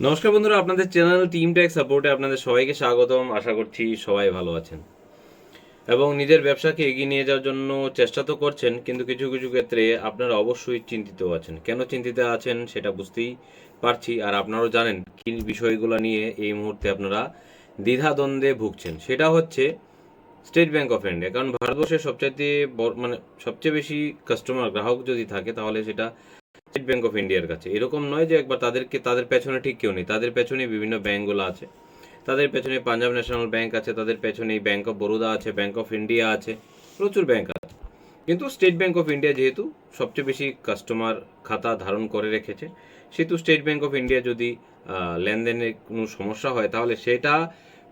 নমস্কার বন্ধুরা, আপনাদের চ্যানেল টিম ট্যাক সাপোর্টে আপনাদের সবাইকে স্বাগতম। আশা করছি সবাই ভালো আছেন। এবং নিজের ব্যবসাকে এগিয়ে নিয়ে যাওয়ার জন্য চেষ্টা তো করছেন, কিন্তু কিছু কিছু ক্ষেত্রে আপনারা অবশ্যই চিন্তিত আছেন। কেন চিন্তিত আছেন সেটা বুঝতেই পারছি, আর আপনারাও জানেন কি বিষয়গুলো নিয়ে এই মুহূর্তে আপনারা দ্বিধাদ্বন্দ্বে ভুগছেন। সেটা হচ্ছে স্টেট ব্যাঙ্ক অফ ইন্ডিয়া কারণ ভারতবর্ষের সবচাইতে মানে সবচেয়ে বেশি কাস্টমার গ্রাহক যদি থাকে তাহলে সেটা স্টেট ব্যাংক অফ ইন্ডিয়ার কাছে। এরকম নয় যে একবার তাদেরকে তাদের পেছনে ঠিক কেউ নেই। তাদের পেছনে বিভিন্ন ব্যাংকগুলো আছে। তাদের পেছনে পাঞ্জাব ন্যাশনাল ব্যাংক আছে তাদের পেছনে ব্যাংক অফ বরোদা আছে ব্যাংক অফ ইন্ডিয়া আছে প্রচুর ব্যাংক আছে। কিন্তু স্টেট ব্যাংক অফ ইন্ডিয়া যেহেতু সবচেয়ে বেশি কাস্টমার খাতা ধারণ করে রেখেছে সেহেতু স্টেট ব্যাংক অফ ইন্ডিয়া যদি আহ, লেনদেনে কোনো সমস্যা হয় তাহলে সেটা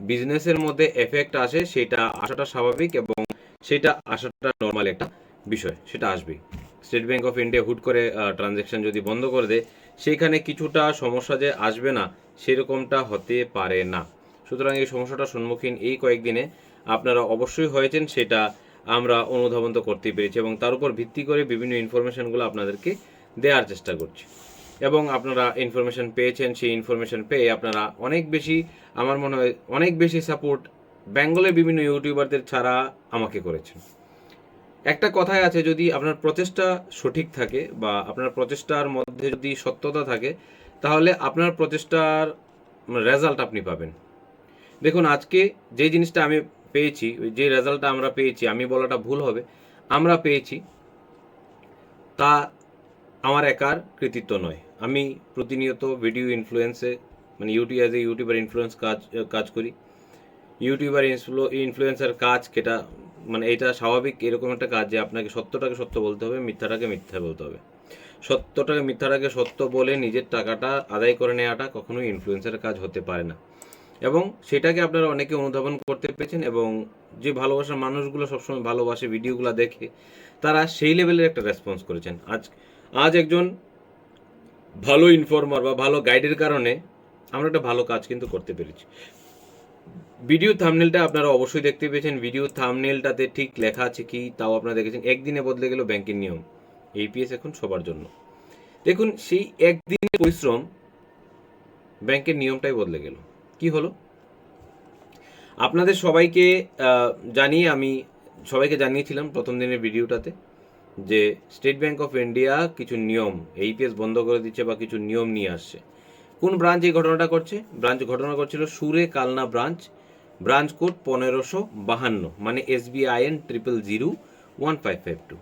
বিজনেসের মধ্যে এফেক্ট আসে সেটা আসাটা স্বাভাবিক এবং সেটা আসাটা নর্মাল একটা বিষয় সেটা আসবেই। স্টেট ব্যাংক অফ ইন্ডিয়া হুট করে ট্রানজ্যাকশন যদি বন্ধ করে দেয় সেখানে কিছুটা সমস্যা যে আসবে না, সেরকমটা হতে পারে না। সুতরাং এই সমস্যাটার সম্মুখীন এই কয়েকদিনে আপনারা অবশ্যই হয়েছেন, সেটা আমরা অনুধাবন তো করতেই পেরেছি এবং তার উপর ভিত্তি করে বিভিন্ন ইনফরমেশনগুলো আপনাদেরকে দেওয়ার চেষ্টা করছি। এবং আপনারা ইনফরমেশন পেয়েছেন, সেই ইনফরমেশন পেয়ে আপনারা অনেক বেশি, আমার মনে হয়, অনেক বেশি সাপোর্ট বেঙ্গলের বিভিন্ন ইউটিউবারদের ছাড়া আমাকে করেছেন। একটা কথাই আছে, যদি আপনার প্রচেষ্টা সঠিক থাকে বা আপনার প্রচেষ্টার মধ্যে যদি সত্যতা থাকে, তাহলে আপনার প্রচেষ্টার রেজাল্ট আপনি পাবেন। দেখুন, আজকে যে জিনিসটা আমি পেয়েছি যে রেজাল্টটা আমরা পেয়েছি, আমি বলাটা ভুল হবে, আমরা পেয়েছি, তা আমার একার কৃতিত্ব নয়। আমি প্রতিনিয়ত ভিডিও ইনফ্লুয়েন্সে মানে YouTube as a YouTuber influence কাজ কাজ করি। ইউটিউবার ইনফ্লুয়েন্সার কাজ কেটা মানে এটা স্বাভাবিক এরকম একটা কাজ যে আপনাকে সত্যটাকে সত্য বলতে হবে, মিথ্যাটাকে মিথ্যা বলতে হবে। সত্যটাকে, মিথ্যাটাকে সত্য বলে নিজের টাকাটা আদায় করে নেওয়াটা কখনোই ইনফ্লুয়েন্সারের কাজ হতে পারে না। এবং সেটাকে আপনারা অনেকে অনুধাবন করতে পেরেছেন এবং যে ভালোবাসার মানুষগুলো সবসময় ভালোবাসে, ভিডিওগুলো দেখে, তারা সেই লেভেলের একটা রেসপন্স করেছেন। আজ আজ একজন ভালো ইনফর্মার বা ভালো গাইডের কারণে আমরা একটা ভালো কাজ কিন্তু করতে পেরেছি। ভিডিও থামনেলটা আপনারা অবশ্যই দেখতে পেয়েছেন। ভিডিও থামনেলটাতে ঠিক লেখা আছে কি, তাও আপনারা দেখেছেন। একদিনে বদলে গেল ব্যাংকের নিয়ম। এইপিএস এখন সবার জন্য। দেখুন, সেই একদিনের পরিশ্রম ব্যাংকের নিয়মটাই বদলে গেল। কি হলো? আপনাদের সবাইকে জানিয়ে আমি সবাইকে জানিয়েছিলাম প্রথম দিনের ভিডিওটাতে যে স্টেট ব্যাংক অফ ইন্ডিয়া কিছু নিয়ম এইপিএস বন্ধ করে দিচ্ছে বা কিছু নিয়ম নিয়ে আসছে। কোন ব্রাঞ্চ এই ঘটনাটা করছে? ব্রাঞ্চ ঘটনা করছিল সুরে কালনা ব্রাঞ্চ ব্রাঞ্চ কোড পনেরোশো বাহান্ন মানে SBIN triple zero one five five two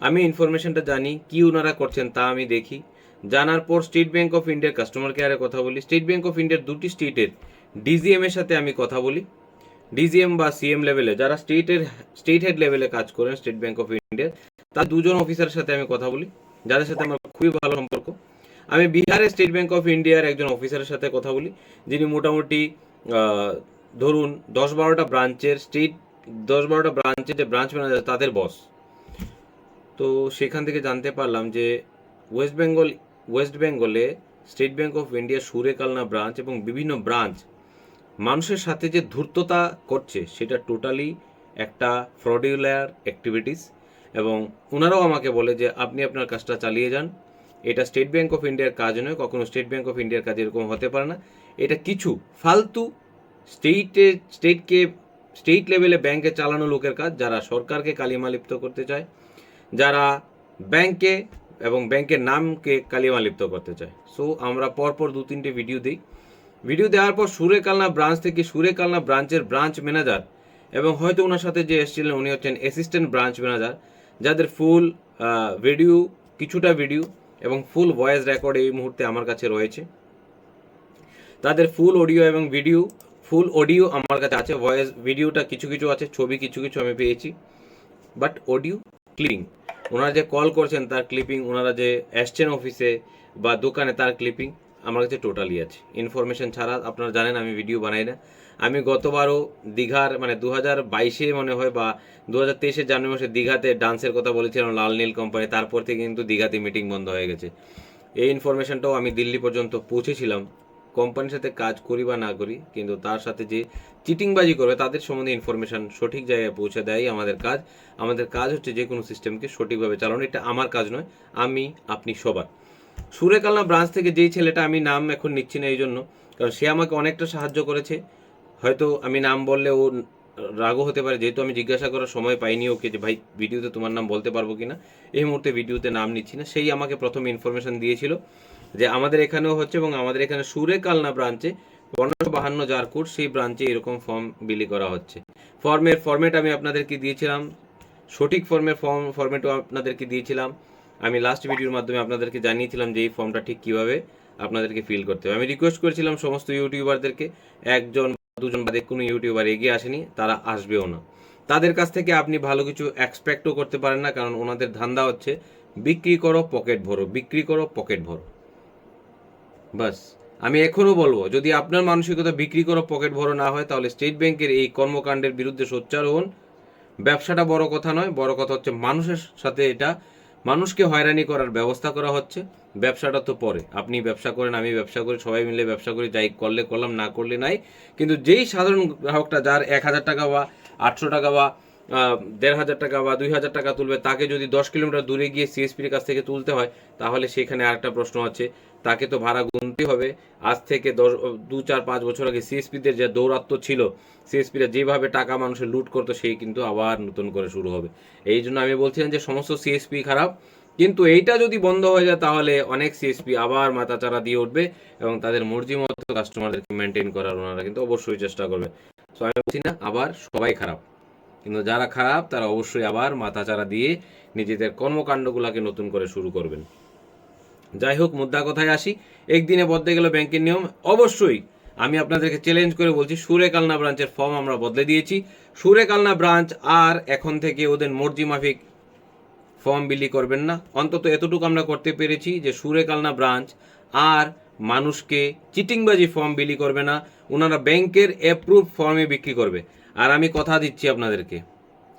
আমি ইনফরমেশনটা জানি, কি ওনারা করছেন তা আমি দেখি। জানার পর স্টেট ব্যাংক অফ ইন্ডিয়ার কাস্টমার কেয়ারে কথা বলি। স্টেট ব্যাংক অফ ইন্ডিয়ার দুটি স্টেটের ডিজিএম এর সাথে আমি কথা বলি। ডিজিএম বা সিএম লেভেলে যারা স্টেটের স্টেট হেড লেভেলে কাজ করেন স্টেট ব্যাংক অফ ইন্ডিয়ার তার দুজন অফিসারের সাথে আমি কথা বলি। যাদের সাথে আমার খুবই ভালো সম্পর্ক। আমি বিহারের স্টেট ব্যাংক অফ ইন্ডিয়ার একজন অফিসারের সাথে কথা বলি, যিনি মোটামুটি ধরুন দশ বারোটা ব্রাঞ্চের স্টেট দশ বারোটা ব্রাঞ্চের যে ব্রাঞ্চ ম্যানেজার তাদের বস তো সেখান থেকে জানতে পারলাম যে ওয়েস্ট বেঙ্গল ওয়েস্ট বেঙ্গলে State Bank of India Surekalna branch এবং বিভিন্ন ব্রাঞ্চ মানুষের সাথে যে ধূর্ততা করছে, সেটা টোটালি একটা ফ্রডিউলার অ্যাক্টিভিটিস এবং ওনারাও আমাকে বলে যে, আপনি আপনার কাজটা চালিয়ে যান। এটা স্টেট ব্যাঙ্ক অফ ইন্ডিয়ার কাজ নয়, কখনো স্টেট ব্যাঙ্ক অফ ইন্ডিয়ার কাজ এরকম হতে পারে না। এটা কিছু ফালতু স্টেটে স্টেটকে স্টেট লেভেলে ব্যাংকে চালানো লোকের কাজ যারা সরকারকে কালিমালিপ্ত করতে চায়, যারা ব্যাংকে এবং ব্যাংকের নামকে কালিমালিপ্ত করতে চায়। সো আমরা পরপর দু তিনটে ভিডিও দিই। ভিডিও দেওয়ার পর সুরেকালনা ব্রাঞ্চ থেকে সুরেকালনা ব্রাঞ্চের ব্রাঞ্চ ম্যানেজার এবং হয়তো ওনার সাথে যে এসেছিলেন, উনি হচ্ছেন অ্যাসিস্ট্যান্ট ব্রাঞ্চ ম্যানেজার যাদের ফুল ভিডিও কিছুটা ভিডিও এবং ফুল ভয়েস রেকর্ড এই মুহূর্তে আমার কাছে রয়েছে। তাদের ফুল অডিও এবং ভিডিও ফুল অডিও আমার কাছে আছে। ভয়েস ভিডিওটা কিছু কিছু আছে, ছবি কিছু কিছু আমি পেয়েছি। বাট অডিও ক্লিপিং ওনারা যে কল করছেন তার ক্লিপিং ওনারা যে আসছেন অফিসে বা দোকানে তার ক্লিপিং আমার কাছে টোটালি আছে। ইনফরমেশন ছাড়া আপনারা জানেন আমি ভিডিও বানাই না। আমি গতবারও দীঘার মানে দু হাজার বাইশে মনে হয় বা দু হাজার তেইশে জানুয়ারি মাসে দীঘাতে ডান্সের কথা বলেছিলাম লাল নীল কোম্পানি, তারপর থেকে কিন্তু দীঘাতে মিটিং বন্ধ হয়ে গেছে। এই ইনফরমেশনটাও আমি দিল্লি পর্যন্ত পৌঁছেছিলাম। কোম্পানির সাথে কাজ করি বা না করি, কিন্তু তার সাথে যে চিটিংবাজি করবে, তাদের সম্বন্ধে ইনফরমেশন সঠিক জায়গায় পৌঁছে দেয় আমাদের কাজ। আমাদের কাজ হচ্ছে যে কোনো সিস্টেমকে সঠিকভাবে চালানো, এটা আমার কাজ নয়, আমি, আপনি সবার। সুরেকালনা ব্রাঞ্চ থেকে যেই ছেলেটা, আমি নাম এখন নিচ্ছি না এই জন্য কারণ সে আমাকে অনেকটা সাহায্য করেছে। হয়তো আমি নাম বললে ও রাগও হতে পারে, যেহেতু আমি জিজ্ঞাসা করার সময় পাইনি ওকে যে, ভাই, ভিডিওতে তোমার নাম বলতে পারব কিনা? এই মুহূর্তে ভিডিওতে নাম নিচ্ছি না। সেই আমাকে প্রথম ইনফরমেশন দিয়েছিল যে, আমাদের এখানেও হচ্ছে এবং আমাদের এখানে সুরেকালনা ব্রাঞ্চে পনেরোশো বাহান্ন যার কোড সেই ব্রাঞ্চে এরকম ফর্ম বিলি করা হচ্ছে। ফর্মের ফর্মেট আমি আপনাদেরকে দিয়েছিলাম। সঠিক ফর্মের ফর্ম ফর্মেটও আপনাদেরকে দিয়েছিলাম। আমি লাস্ট ভিডিওর মাধ্যমে আপনাদেরকে জানিয়েছিলাম যে, এই ফর্মটা ঠিক কীভাবে আপনাদেরকে ফিল করতে হবে। আমি রিকোয়েস্ট করেছিলাম সমস্ত ইউটিউবারদেরকে একজন দুজন বাদে কোনো ইউটিউবার এগিয়ে আসেনি, তারা আসবেও না। তাদের কাছ থেকে আপনি ভালো কিছু এক্সপেক্টও করতে পারেন না, কারণ ওনাদের ধান্দা হচ্ছে বিক্রি করো পকেট ভরো, বিক্রি করো পকেট ভরো। বাস, আমি এখনও বলব, যদি আপনার মানসিকতা বিক্রি করো পকেট ভরো না হয়, তাহলে স্টেট ব্যাংকের এই কর্মকাণ্ডের বিরুদ্ধে সোচ্চার হন। ব্যবসাটা বড় কথা নয়, বড় কথা হচ্ছে মানুষের সাথে এটা মানুষকে হয়রানি করার ব্যবস্থা করা হচ্ছে। ব্যবসাটা তো পরে। আপনি ব্যবসা করেন, আমি ব্যবসা করি, সবাই মিলে ব্যবসা করি, যাই করলে করলাম, না করলে নাই। কিন্তু যেই সাধারণ গ্রাহকটা, যার এক হাজার টাকা বা আটশো টাকা বা দেড় হাজার টাকা বা দুই হাজার টাকা তুলবে, তাকে যদি দশ কিলোমিটার দূরে গিয়ে সিএসপির কাছ থেকে তুলতে হয়, তাহলে সেখানে আরেকটা প্রশ্ন আছে। তাকে তো ভাড়া গুনতে হবে। আজ থেকে দশ, দু, চার, পাঁচ বছর আগে সিএসপিদের যে দৌরাত্ম ছিল সিএসপিরা যেভাবে টাকা মানুষের লুট করতো, সেই কিন্তু আবার নতুন করে শুরু হবে। এই জন্য আমি বলছিলাম যে সমস্ত সিএসপি খারাপ, কিন্তু এইটা যদি বন্ধ হয়ে যায়, তাহলে অনেক সিএসপি আবার মাথাচাড়া দিয়ে উঠবে এবং তাদের মর্জি মতো কাস্টমারদেরকে মেনটেন করার ওনারা কিন্তু অবশ্যই চেষ্টা করবে। তো আমি বলছি না, আবার সবাই খারাপ। কিন্তু যারা খারাপ, তারা অবশ্যই আবার মাথাচাড়া দিয়ে নিজেদের কর্মকাণ্ডগুলোকে নতুন করে শুরু করবেন। যাই হোক, মুদ্রা কথায় আসি। একদিনে বদলে গেল ব্যাংকের নিয়ম। অবশ্যই আমি আপনাদেরকে চ্যালেঞ্জ করে বলছি সুরেকালনা ব্রাঞ্চের ফর্ম আমরা বদলে দিয়েছি। সুরেকালনা ব্রাঞ্চ আর এখন থেকে ওদের মর্জি মাফিক ফর্ম বিলি করবেন না। অন্তত এতটুকু আমরা করতে পেরেছি যে সুরেকালনা ব্রাঞ্চ আর মানুষকে চিটিংবাজি ফর্ম বিলি করবে না। ওনারা ব্যাংকের অ্যাপ্রুভ ফর্মে বিক্রি করবে। আর আমি কথা দিচ্ছি আপনাদেরকে।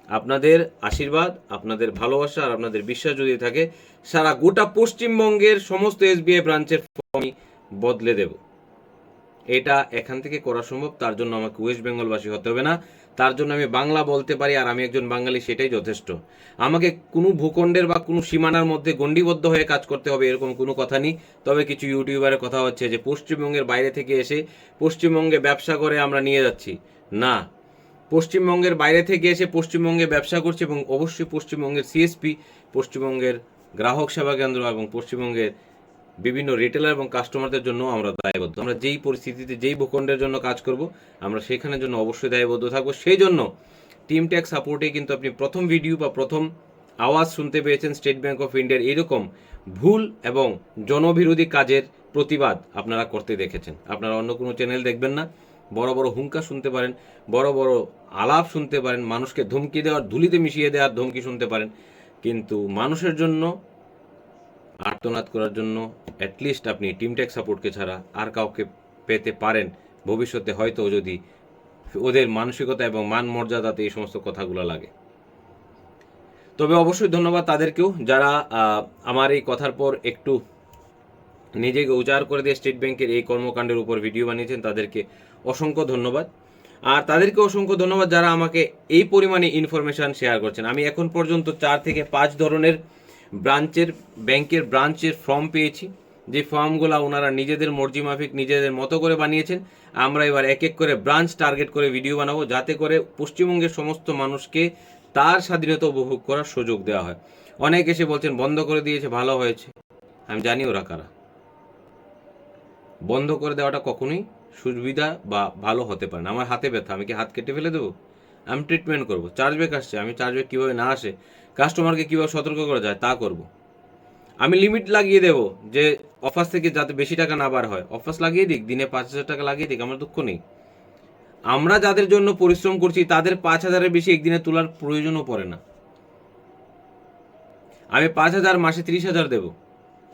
আপনাদের আশীর্বাদ, আপনাদের ভালোবাসা আর আপনাদের বিশ্বাস যদি থাকে, সারা গোটা পশ্চিমবঙ্গের সমস্ত এসবিআই ব্রাঞ্চের আমি বদলে দেব। এটা এখান থেকে করা সম্ভব, তার জন্য আমাকে ওয়েস্ট বেঙ্গলবাসী হতে হবে না। তার জন্য আমি বাংলা বলতে পারি, আর আমি একজন বাঙালি, সেটাই যথেষ্ট। আমাকে কোনো ভূখণ্ডের বা কোনো সীমানার মধ্যে গণ্ডিবদ্ধ হয়ে কাজ করতে হবে, এরকম কোনো কথা নেই। তবে কিছু ইউটিউবারের কথা হচ্ছে যে, পশ্চিমবঙ্গের বাইরে থেকে এসে পশ্চিমবঙ্গে ব্যবসা করে আমরা নিয়ে যাচ্ছি। না পশ্চিমবঙ্গের বাইরে থেকে এসে পশ্চিমবঙ্গে ব্যবসা করছে এবং অবশ্যই পশ্চিমবঙ্গের সিএসপি পশ্চিমবঙ্গের গ্রাহক সেবা কেন্দ্র এবং পশ্চিমবঙ্গের বিভিন্ন রিটেলার এবং কাস্টমারদের জন্য আমরা দায়বদ্ধ। আমরা যেই পরিস্থিতিতে, যেই ভূখণ্ডের জন্য কাজ করব, আমরা সেখানের জন্য অবশ্যই দায়বদ্ধ থাকব। সেই জন্য টিম ট্যাক্স সাপোর্টে কিন্তু আপনি প্রথম ভিডিও বা প্রথম আওয়াজ শুনতে পেয়েছেন স্টেট ব্যাংক অফ ইন্ডিয়ার এরকম ভুল এবং জনবিরোধী কাজের প্রতিবাদ আপনারা করতে দেখেছেন। আপনারা অন্য কোনো চ্যানেল দেখবেন না। বড় বড় হুঙ্কা শুনতে পারেন, বড় বড় আলাপ শুনতে পারেন, মানুষকে ধমকি দেওয়ার ধুলিতে মিশিয়ে দেওয়ার ধমকি শুনতে পারেন। কিন্তু মানুষের জন্য, আর্তনাদ করার জন্য অ্যাটলিস্ট আপনি টিমটেক সাপোর্টকে ছাড়া আর কাউকে পেতে পারেন। ভবিষ্যতে হয়তো যদি ওদের মানসিকতা এবং মান মর্যাদাতে এই সমস্ত কথাগুলো লাগে। তবে অবশ্যই ধন্যবাদ তাদেরকেও যারা আমার এই কথার পর একটু নিজেকে উজাড় করে দিয়ে স্টেট ব্যাংকের এই কর্মকাণ্ডের উপর ভিডিও বানিয়েছেন, তাদেরকে অসংখ্য ধন্যবাদ। আর তাদেরকে অসংখ্য ধন্যবাদ যারা আমাকে এই পরিমাণে ইনফরমেশন শেয়ার করছেন। আমি এখন পর্যন্ত চার থেকে পাঁচ ধরনের ব্রাঞ্চের ব্যাংকের ব্রাঞ্চের ফর্ম পেয়েছি। যে ফর্মগুলো ওনারা নিজেদের মর্জি মাফিক নিজেদের মতো করে বানিয়েছেন, আমরা এবার এক এক করে ব্রাঞ্চ টার্গেট করে ভিডিও বানাবো, যাতে করে পশ্চিমবঙ্গের সমস্ত মানুষকে তার স্বাধীনতা উপভোগ করার সুযোগ দেওয়া হয়। অনেক এসে বলছেন, বন্ধ করে দিয়েছে, ভালো হয়েছে। আমি জানি ওরা কারা। বন্ধ করে দেওয়াটা কখনোই সুবিধা বা ভালো হতে পারে না। আমার হাতে ব্যথা, আমি কি হাত কেটে ফেলে দেবো? আমি ট্রিটমেন্ট করব। চার্জব্যাক আসছে, আমি চার্জব্যাক কীভাবে না আসে? কাস্টমারকে কীভাবে সতর্ক করা যায়, তা করব। আমি লিমিট লাগিয়ে দেব যে অফার থেকে যাতে বেশি টাকা না বার হয়। অফার লাগিয়ে দিক, দিনে পাঁচ হাজার টাকা লাগিয়ে দিক, আমার দুঃখ নেই। আমরা যাদের জন্য পরিশ্রম করছি, তাদের পাঁচ হাজারের বেশি একদিনে তোলার প্রয়োজনও পড়ে না। আমি পাঁচ হাজার মাসে ত্রিশ হাজার দেবো।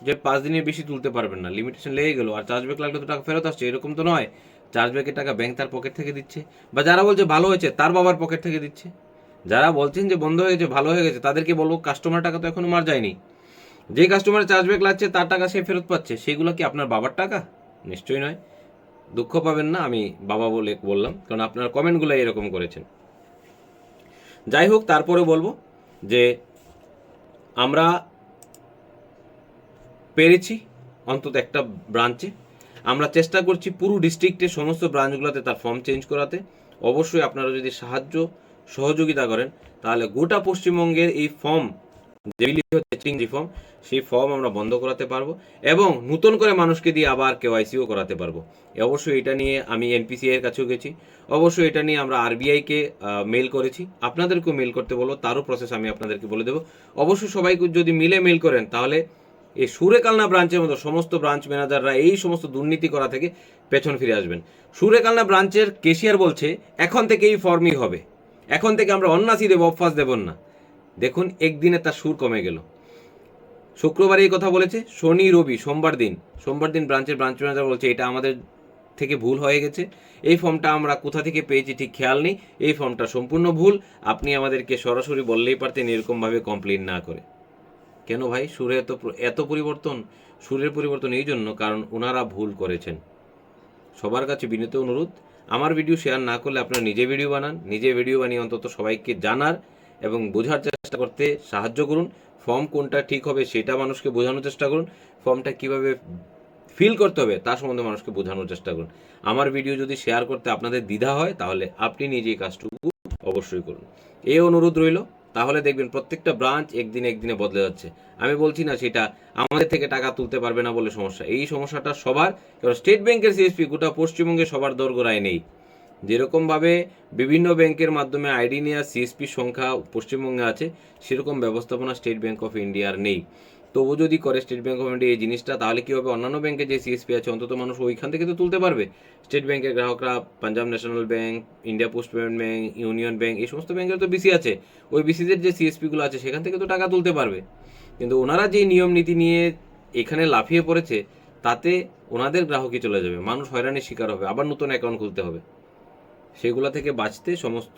যে পাঁচ দিনের বেশি তুলতে পারবেন না। লিমিটেশন লেগে গেল। আর চার্জব্যাক লাগলে তো টাকা ফেরত আসছে। এরকম তো নয়। চার্জব্যাকের টাকা ব্যাংক তার পকেট থেকে দিচ্ছে। বা যারা বলছে ভালো হয়েছে, তার বাবার পকেট থেকে দিচ্ছে। যারা বলছেন যে বন্ধ হয়ে গেছে, ভালো হয়ে গেছে, তাদেরকে বলব কাস্টমার টাকা তো এখনও মার যায়নি। যে কাস্টমার চার্জব্যাক লাগছে, তার টাকা সে ফেরত পাচ্ছে। সেগুলো কি আপনার বাবার টাকা? নিশ্চয়ই নয়। দুঃখ পাবেন না, আমি বাবা বলে বললাম। কারণ আপনার কমেন্টগুলো এরকম করেছেন। যাই হোক তারপরে বলব যে আমরা পেরেছি, অন্তত একটা ব্রাঞ্চে আমরা চেষ্টা করছি পুরো ডিস্ট্রিক্টের সমস্ত ব্রাঞ্চগুলোতে তার ফর্ম চেঞ্জ করাতে। অবশ্যই আপনারা যদি সাহায্য, সহযোগিতা করেন, তাহলে গোটা পশ্চিমবঙ্গের এই ফর্ম যেগুলি হচ্ছে চেঞ্জ ফর্ম সেই ফর্ম আমরা বন্ধ করাতে পারব এবং নতুন করে মানুষকে দিয়ে আবার কেওয়াইসিও করাতে পারব। অবশ্যই এটা নিয়ে আমি এনপিসিআই এর কাছেও গেছি। অবশ্যই এটা নিয়ে আমরা আরবিআইকে মেল করেছি। আপনাদেরকেও মেল করতে বলব, তারও প্রসেস আমি আপনাদেরকে বলে দেবো। অবশ্যই সবাইকে যদি মিলে মেল করেন, তাহলে এই সুরেকালনা ব্রাঞ্চের মতো সমস্ত ব্রাঞ্চ ম্যানেজাররা এই সমস্ত দুর্নীতি করা থেকে পেছন ফিরে আসবেন। সুরেকালনা ব্রাঞ্চের কেশিয়ার বলছে, এখন থেকে এই ফর্মই হবে। এখন থেকে আমরা অন্যাসি দেব অফাস দেব না। দেখুন, একদিনে তার সুর কমে গেল। শুক্রবার এই কথা বলেছে, শনি, রবি, সোমবার দিন। সোমবার দিন ব্রাঞ্চের ব্রাঞ্চ ম্যানেজার বলছে, এটা আমাদের থেকে ভুল হয়ে গেছে। এই ফর্মটা আমরা কোথা থেকে পেয়েছি ঠিক খেয়াল নেই। এই ফর্মটা সম্পূর্ণ ভুল। আপনি আমাদেরকে সরাসরি বললেই পারতেন এরকমভাবে কমপ্লেন না করে। কেন ভাই? সুরে এত এত পরিবর্তন, সুরের পরিবর্তন এই জন্য কারণ ওনারা ভুল করেছেন। সবার কাছে বিনীত অনুরোধ, আমার ভিডিও শেয়ার না করলে আপনারা নিজে ভিডিও বানান, নিজে ভিডিও বানিয়ে অন্তত সবাইকে জানার এবং বোঝার চেষ্টা করতে সাহায্য করুন। ফর্ম কোনটা ঠিক হবে সেটা মানুষকে বোঝানোর চেষ্টা করুন। ফর্মটা কীভাবে ফিল করতে হবে তার সম্বন্ধে মানুষকে বোঝানোর চেষ্টা করুন। আমার ভিডিও যদি শেয়ার করতে আপনাদের দ্বিধা হয় তাহলে আপনি নিজেই কাজটুকু অবশ্যই করুন। এই অনুরোধ রইল। তাহলে দেখবেন প্রত্যেকটা ব্রাঞ্চ একদিন একদিনে বদলে যাচ্ছে। আমি বলছি না সেটা আমাদের থেকে টাকা তুলতে পারবে না বলে সমস্যা। এই সমস্যাটা সবার কারণ স্টেট ব্যাংকের সিএসপি গোটা পশ্চিমবঙ্গে সবার দোরগোড়ায় নেই। যেরকমভাবে বিভিন্ন ব্যাংকের মাধ্যমে আইডি নেওয়া সিএসপির সংখ্যা পশ্চিমবঙ্গে আছে, সেরকম ব্যবস্থাপনা স্টেট ব্যাংক অফ ইন্ডিয়ার নেই। তবু যদি করে স্টেট ব্যাংক অফ ইন্ডিয়া এই জিনিসটা, তাহলে কি হবে? অন্যান্য ব্যাংকে যে সিএসপি আছে, অন্তত মানুষ ওইখান থেকে তো তুলতে পারবে। স্টেট ব্যাংকের গ্রাহকরা Punjab National Bank India Post Payment Bank Union Bank এই সমস্ত ব্যাংকের তো বিসি আছে। ওই বিসিদের যে সিএসপিগুলো আছে, সেখান থেকে তো টাকা তুলতে পারবে। কিন্তু ওনারা যেই নিয়ম নীতি নিয়ে এখানে লাফিয়ে পড়েছে, তাতে ওনাদের গ্রাহকই চলে যাবে। মানুষ হয়রানির শিকার হবে, আবার নতুন অ্যাকাউন্ট খুলতে হবে। সেগুলো থেকে বাঁচতে সমস্ত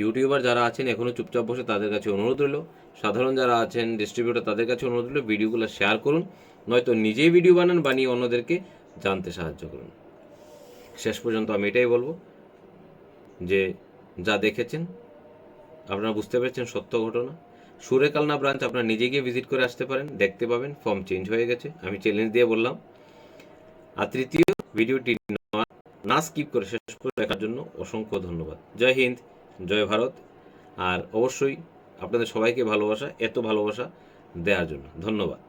ইউটিউবার যারা আছেন এখনও চুপচাপ বসে তাদের কাছে অনুরোধ রইল। সাধারণ যারা আছেন ডিস্ট্রিবিউটর তাদের কাছে অনুরোধ রইল ভিডিওগুলো শেয়ার করুন, নয়তো নিজেই ভিডিও বানান বানিয়ে অন্যদেরকে জানতে সাহায্য করুন। শেষ পর্যন্ত আমি এটাই বলব যে, যা দেখেছেন, আপনারা বুঝতে পেরেছেন সত্য ঘটনা। সুরেকালনা ব্রাঞ্চ আপনারা নিজে গিয়ে ভিজিট করে আসতে পারেন, দেখতে পাবেন ফর্ম চেঞ্জ হয়ে গেছে। আমি চ্যালেঞ্জ দিয়ে বললাম। আর তৃতীয় ভিডিওটি না স্কিপ করে শেষ করে দেখার জন্য অসংখ্য ধন্যবাদ। জয় হিন্দ। জয় ভারত। আর অবশ্যই আপনাদের সবাইকে ভালোবাসা এত ভালোবাসা দেওয়ার জন্য। ধন্যবাদ।